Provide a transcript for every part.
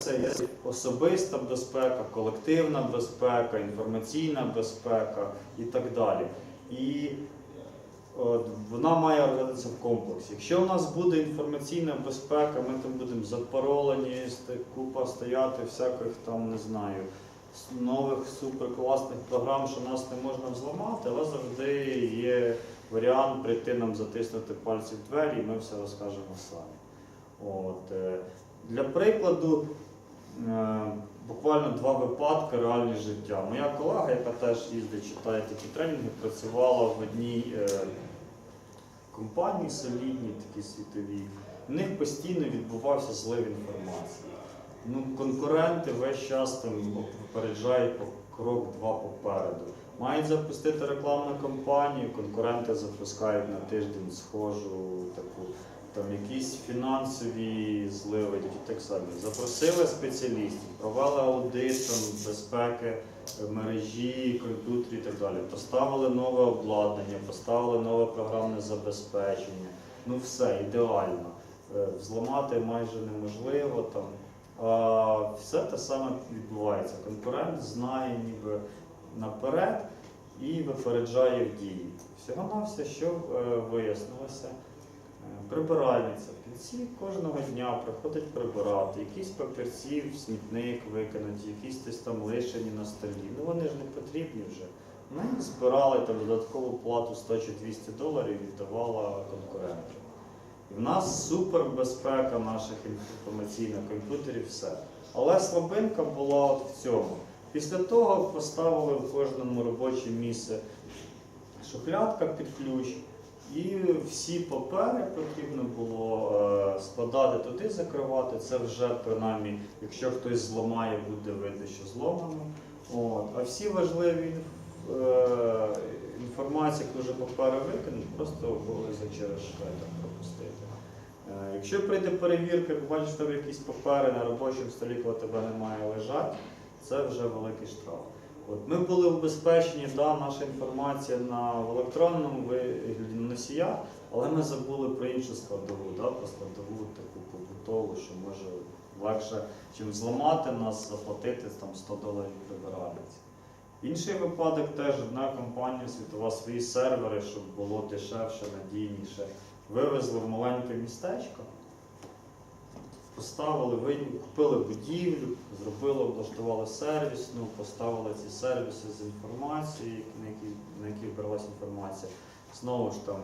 Це є особиста безпека, колективна безпека, інформаційна безпека і так далі. І от, вона має розглядатися в комплексі. Якщо у нас буде інформаційна безпека, ми там будемо запаролені, купа стояти всяких там, не знаю, нових суперкласних програм, що нас не можна взламати, але завжди є варіант прийти нам затиснути пальці в двері, і ми все розкажемо самі. От, е, для прикладу, е, буквально два випадки реальні життя. Моя колега, яка теж їздить, читає такі тренінги, працювала в одній е, компанії солідній, такій світовій. В них постійно відбувався злив інформації. Ну, конкуренти весь час там попереджають по крок два попереду. Мають запустити рекламну кампанію, конкуренти запускають на тиждень схожу таку там якісь фінансові зливи так само. Запросили спеціалістів, провели аудит там, безпеки е, мережі, комп'ютерів і так далі. Поставили нове обладнання, поставили нове програмне забезпечення. Ну все, ідеально. Е, Взламати майже неможливо там. А все те саме відбувається. Конкурент знає ніби наперед і випереджає в дії. Всього на все, що е, вияснилося. Е, Прибиральниця в кінці кожного дня приходить прибирати, якісь папірці в смітник викинуті, якісь десь там лишені на столі. Ну вони ж не потрібні вже. Ми збирали там додаткову плату 100 чи 200 доларів і віддавала конкуренту. І в нас супербезпека наших інформаційних комп'ютерів, все. Але слабинка була от в цьому. Після того поставили в кожному робоче місце шухлядка під ключ, і всі папери потрібно було е, складати туди, закривати. Це вже принаймні, якщо хтось зламає, буде видно, що зломано. От. А всі важливі е, інформації, яку вже папери викинуть, просто обов'язок через шведер пропустити. Е, Якщо прийде перевірка, як бачиш, що якісь папери на робочому столі, коли тебе немає лежать, це вже великий штраф. От ми були убезпечені, да, наша інформація на в електронному вигляді носія, але ми забули про іншу складову, да, про складову таку побутову, що може легше, чим зламати нас, заплатити там 100 доларів прибиральниці. Інший випадок теж одна компанія світова свої сервери, щоб було дешевше, надійніше. Вивезли в маленьке містечко, поставили, ви- купили будівлю, зробили, облаштували сервісну, поставили ці сервіси з інформацією, на які, на які бралась інформація. Знову ж там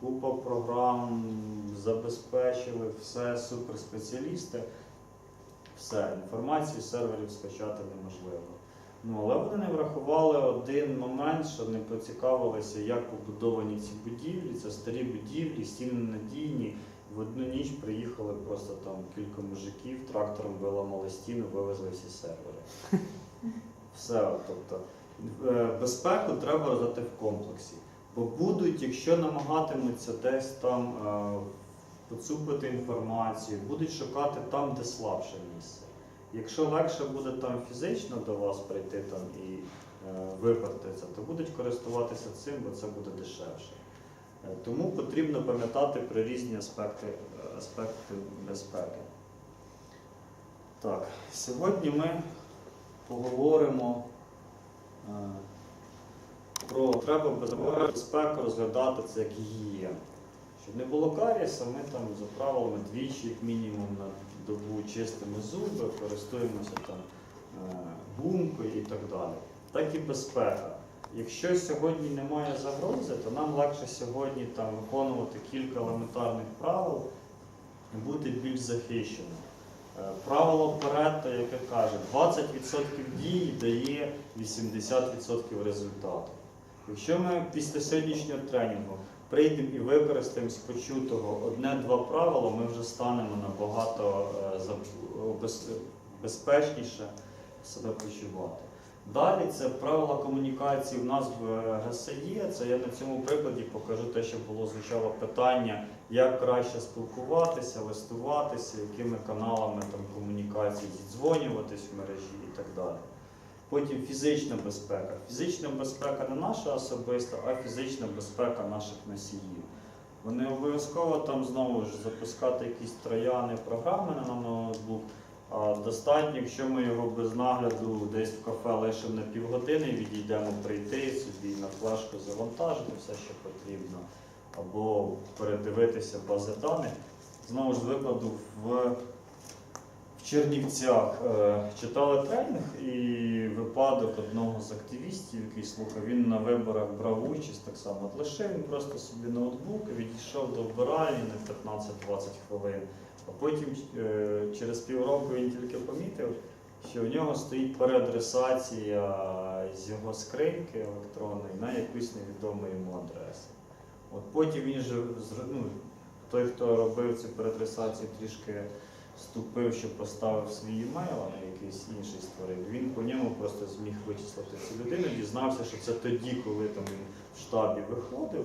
купа програм, забезпечили, все суперспеціалісти. Все, інформацію з серверів скачати неможливо. Ну, але вони не врахували один момент, що не поцікавилися, як побудовані ці будівлі. Це старі будівлі, стіни надійні. В одну ніч приїхали просто там кілька мужиків, трактором виламали стіну, вивезли всі сервери. Все, тобто е, безпеку треба роздати в комплексі. Бо будуть, якщо намагатимуться десь там е, поцупити інформацію, будуть шукати там, де слабше місце. Якщо легше буде там фізично до вас прийти там і е, випертися, то будуть користуватися цим, бо це буде дешевше. Е, Тому потрібно пам'ятати про різні аспекти, аспекти безпеки. Так, сьогодні ми поговоримо е, про треба безпеку розглядати це як гігієну. Щоб не було карієса, ми там за правилами двічі, як мінімум, на добу чистимо зуби, користуємося там е, гумкою і так далі. Так і безпека. Якщо сьогодні немає загрози, то нам легше сьогодні там виконувати кілька елементарних правил і бути більш захищеним. Е, Правило Паретто, яке каже, 20% дії дає 80% результату. Якщо ми після сьогоднішнього тренінгу прийдемо і використаємо з почутого одне-два правила, ми вже станемо набагато е, безпечніше себе почувати. Далі це правила комунікації в нас в ГСЄ. Це я на цьому прикладі покажу те, що було звучало питання, як краще спілкуватися, листуватися, якими каналами там комунікації зідзвонюватись в мережі і так далі. Потім фізична безпека. Фізична безпека не наша особиста, а фізична безпека наших носіїв. Вони обов'язково там знову ж запускати якісь трояни, програми на ноутбук, достатньо, якщо ми його без нагляду десь в кафе лишимо на півгодини, відійдемо прийти собі на флешку завантажити все, що потрібно, або передивитися бази даних. Знову ж викладу в, в Чернівцях е, читали тренінг і випадок одного з активістів, який слухав, він на виборах брав участь так само. Лишив він просто собі ноутбук, відійшов до вбиральні на 15-20 хвилин. А потім е, через півроку він тільки помітив, що в нього стоїть переадресація з його скриньки електронної на якусь невідому йому адресу. От потім він же ну, той, хто робив цю переадресацію, трішки вступив, що поставив свій емейл, а не якийсь інший створив. Він по ньому просто зміг вичислити цю людину, дізнався, що це тоді, коли там він в штабі виходив.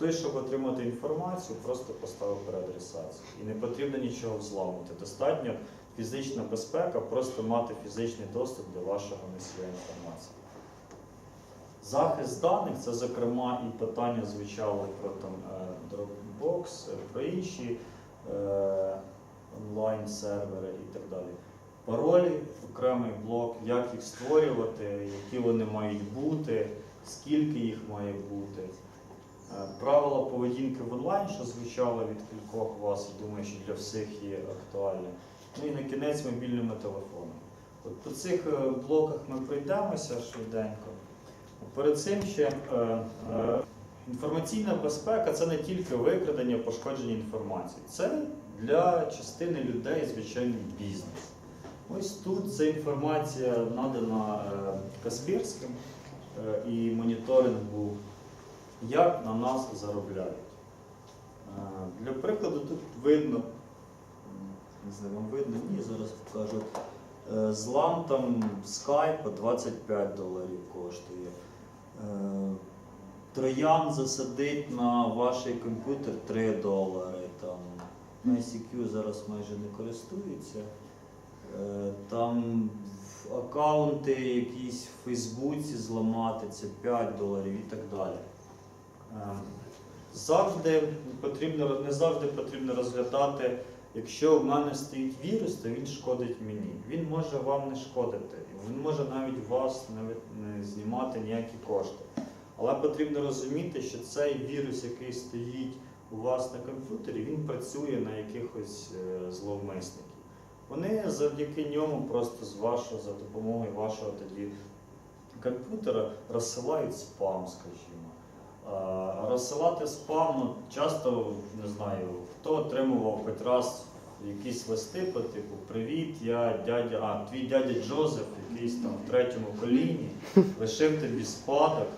Хтось, щоб отримати інформацію, просто поставив переадресацію. І не потрібно нічого взламувати. Достатньо фізична безпека, просто мати фізичний доступ до вашого носія інформації. Захист даних це, зокрема, і питання звучало про там, е, Dropbox, е, про інші е, онлайн-сервери і так далі. Паролі, окремий блок, як їх створювати, які вони мають бути, скільки їх має бути. Е, Правила поведінки в онлайн, що звучало від кількох вас, і думаю, що для всіх є актуальне. Ну і на кінець мобільними телефонами. От по цих е, блоках ми пройдемося швиденько. Перед цим ще е, е, інформаційна безпека це не тільки викрадення, пошкодження інформації. Це для частини людей звичайний бізнес. Ось тут ця інформація надана е, Касперським е, і моніторинг був, як на нас заробляють. Е, Для прикладу, тут видно, не знаю, вам видно, ні, зараз покажу. Злам там скайпа 25 доларів коштує. Е, Троян засадить на ваш комп'ютер 3 долари. Там. ICQ зараз майже не користується. Е, Там аккаунти якісь в Фейсбуці зламати це 5 доларів і так далі. Е, Завжди потрібно, не завжди потрібно розглядати, якщо в мене стоїть вірус, то він шкодить мені. Він може вам не шкодити, він може навіть вас не знімати ніякі кошти. Але потрібно розуміти, що цей вірус, який стоїть у вас на комп'ютері, він працює на якихось е, зловмисників. Вони завдяки ньому просто з вашого, за допомогою вашого тоді комп'ютера розсилають спам, скажімо. Розсилати спам ну, часто не знаю, хто отримував хоч раз якісь листи по типу Привіт, я дядя, а твій дядя Джозеф, якийсь там в третьому коліні, лишив тобі спадок,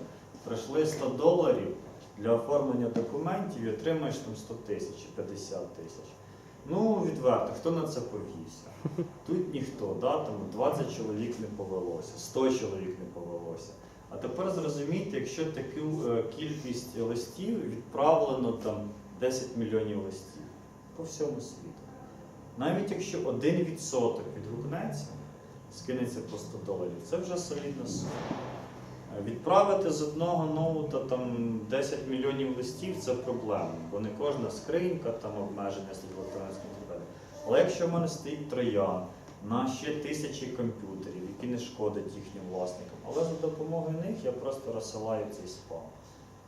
прийшли 100 доларів для оформлення документів і отримаєш там 100 тисяч чи 50 тисяч. Ну, відверто, хто на це повівся? Тут ніхто, да? там 20 чоловік не повелося, 100 чоловік не повелося. А тепер зрозумійте, якщо таку е, кількість листів відправлено там 10 мільйонів листів по всьому світу. Навіть якщо 1% відгукнеться, скинеться по 100 доларів, це вже солідна сума. Е, Відправити з одного ноута там 10 мільйонів листів це проблема, бо не кожна скринька, там обмеження з електронським далі. Але якщо в мене стоїть троян на ще тисячі комп'ютерів, які не шкодять їхнім власникам, але за допомогою них я просто розсилаю цей спам.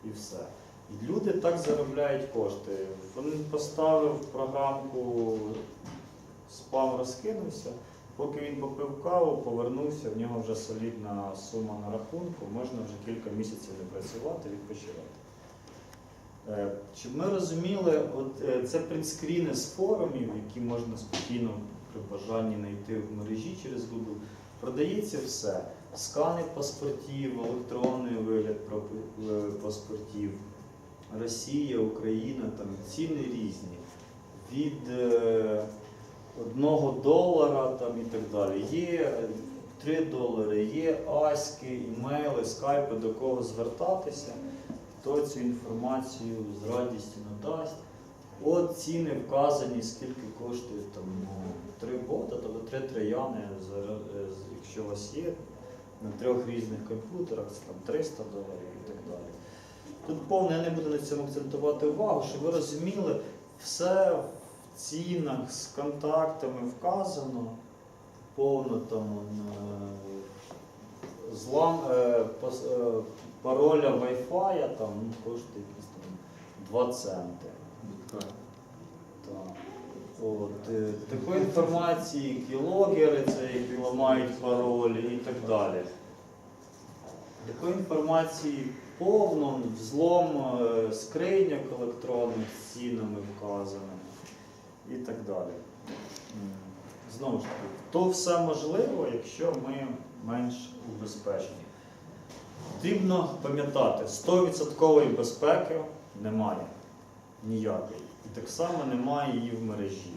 І все. І люди так заробляють кошти. Він поставив програмку, спам розкинувся. Поки він попив каву, повернувся, в нього вже солідна сума на рахунку, можна вже кілька місяців не працювати, відпочивати. Е, Щоб ми розуміли, от е, це принтскріни з форумів, які можна спокійно при бажанні знайти в мережі через Google. Продається все. Скани паспортів, електронний вигляд е, паспортів, Росія, Україна, там ціни різні. Від е, одного долара там і так далі. Є 3 долари, є аськи, імейли, скайпи, до кого звертатися, хто цю інформацію з радістю надасть. От ціни вказані, скільки коштує там ну, три бота, тобто три трояни, за- е, якщо у вас є на трьох різних комп'ютерах, це там 300 доларів і так далі. Тут повне, я не буду на цьому акцентувати увагу, щоб ви розуміли, все в цінах з контактами вказано. повно там е, злам е, е, пароля Wi-Fi там ну, коштує якісь там 2 центи. Так. От, е, такої інформації, кілогери, це які ламають паролі і так далі. Такої інформації повно, взлом е, скриньок електронних з цінами вказаними і так далі. Знову ж таки, то все можливо, якщо ми менш убезпечені. Потрібно пам'ятати, 100% безпеки немає ніякої. І так само немає її в мережі.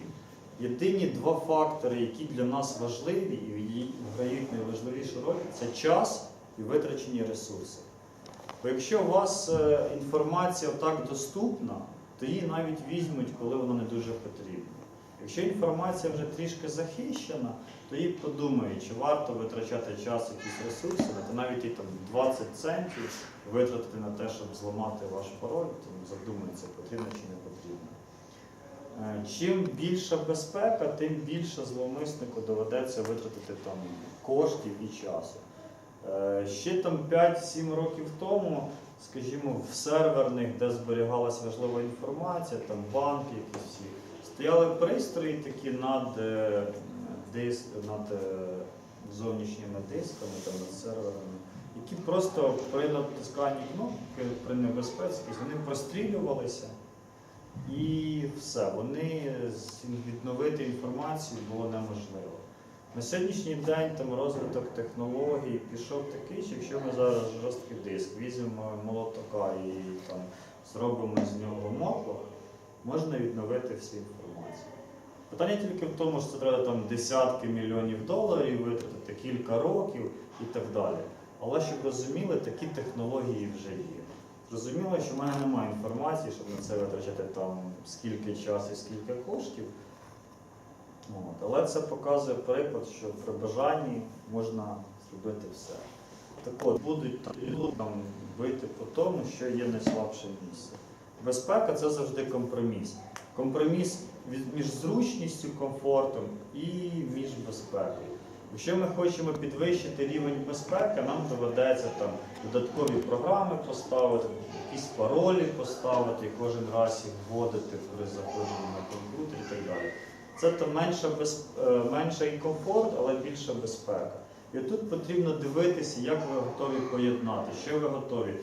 Єдині два фактори, які для нас важливі і грають найважливішу роль, це час і витрачені ресурси. Бо якщо у вас е, інформація так доступна, то її навіть візьмуть, коли вона не дуже потрібна. Якщо інформація вже трішки захищена, то їй подумають, чи варто витрачати час, якісь ресурси, те навіть і там 20 центів витратити на те, щоб зламати ваш пароль, то задумається, потрібно чи не потрібно. Е, Чим більша безпека, тим більше зловмиснику доведеться витратити там коштів і часу. Е, Ще там 5-7 років тому, скажімо, в серверних, де зберігалася важлива інформація, там банки якісь всі, стояли пристрої такі над, е, диск, над зовнішніми дисками, там, над серверами, які просто при натисканні кнопки при небезпеці вони прострілювалися. І все, вони відновити інформацію було неможливо. На сьогоднішній день там розвиток технологій пішов такий, що якщо ми зараз жорсткий диск візьмемо молотока і там зробимо з нього мотлох, можна відновити всю інформацію. Питання тільки в тому, що це треба там десятки мільйонів доларів витратити, кілька років і так далі. Але щоб розуміли, такі технології вже є. Зрозуміло, що в мене немає інформації, щоб на це витрачати там скільки часу і скільки коштів. От. Але це показує приклад, що при бажанні можна зробити все. Так от, будуть там, бити по тому, що є найслабше місце. Безпека це завжди компроміс. Компроміс між зручністю, комфортом і між безпекою. Якщо ми хочемо підвищити рівень безпеки, нам доведеться там додаткові програми поставити, якісь паролі поставити, кожен раз їх вводити при заходженні на комп'ютер і так далі. Це то менша без, е, менший комфорт, але більша безпека. І тут потрібно дивитися, як ви готові поєднати, що ви готові.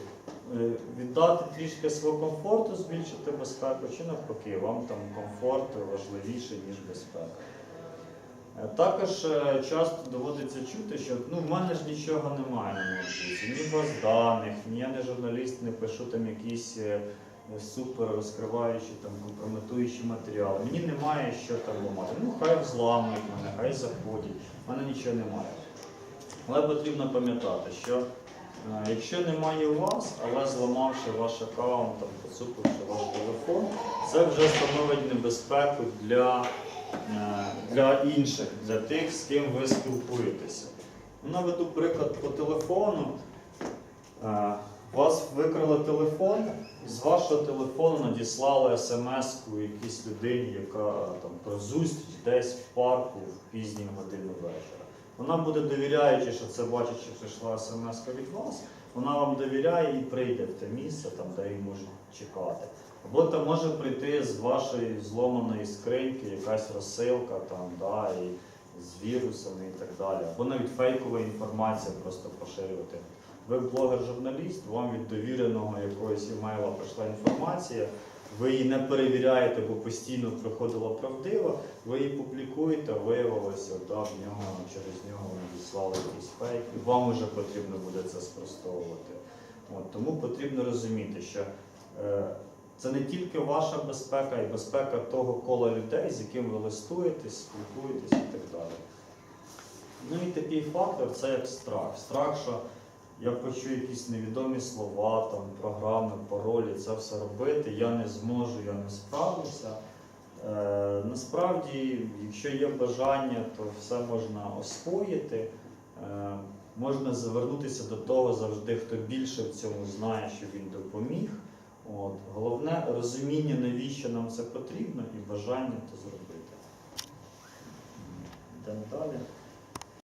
Е, Віддати трішки свого комфорту, збільшити безпеку, чи навпаки, вам там комфорт важливіше, ніж безпека. Е, Також е, часто доводиться чути, що ну, в мене ж нічого немає на ноутбуці, ні баз даних, ні я не журналіст, не пишу там якісь е, супер розкриваючі, там, компрометуючі матеріали. Мені немає що там ламати. Ну, хай взламують мене, хай заходять, в мене нічого немає. Але потрібно пам'ятати, що якщо немає у вас, але зламавши ваш аккаунт, там, поцупивши ваш телефон, це вже становить небезпеку для, для інших, для тих, з ким ви спілкуєтеся. Ну, Наведу приклад по телефону. Е, вас викрали телефон, і з вашого телефону надіслали смс-ку якійсь людині, яка там про зустріч десь в парку в пізній годину вечора. Вона буде довіряючи, що це бачить, що прийшла смс-ка від вас, вона вам довіряє і прийде в те місце, там, де її можуть чекати. Або там може прийти з вашої зломаної скриньки якась розсилка там, да, і з вірусами і так далі. Або навіть фейкова інформація просто поширювати. Ви блогер-журналіст, вам від довіреного якогось імейла прийшла інформація, ви її не перевіряєте, бо постійно приходила правдива, ви її публікуєте, виявилося, да, в нього, через нього надіслали якийсь фейк, і вам вже потрібно буде це спростовувати. От, тому потрібно розуміти, що е, це не тільки ваша безпека, і безпека того кола людей, з яким ви листуєтесь, спілкуєтесь і так далі. Ну і такий фактор це як страх. Страх, що я почую якісь невідомі слова, там, програми, паролі, це все робити, я не зможу, я не справлюся. Е, насправді, якщо є бажання, то все можна освоїти. Е, можна звернутися до того завжди, хто більше в цьому знає, що він допоміг. От. Головне розуміння, навіщо нам це потрібно, і бажання це зробити. Йдемо далі.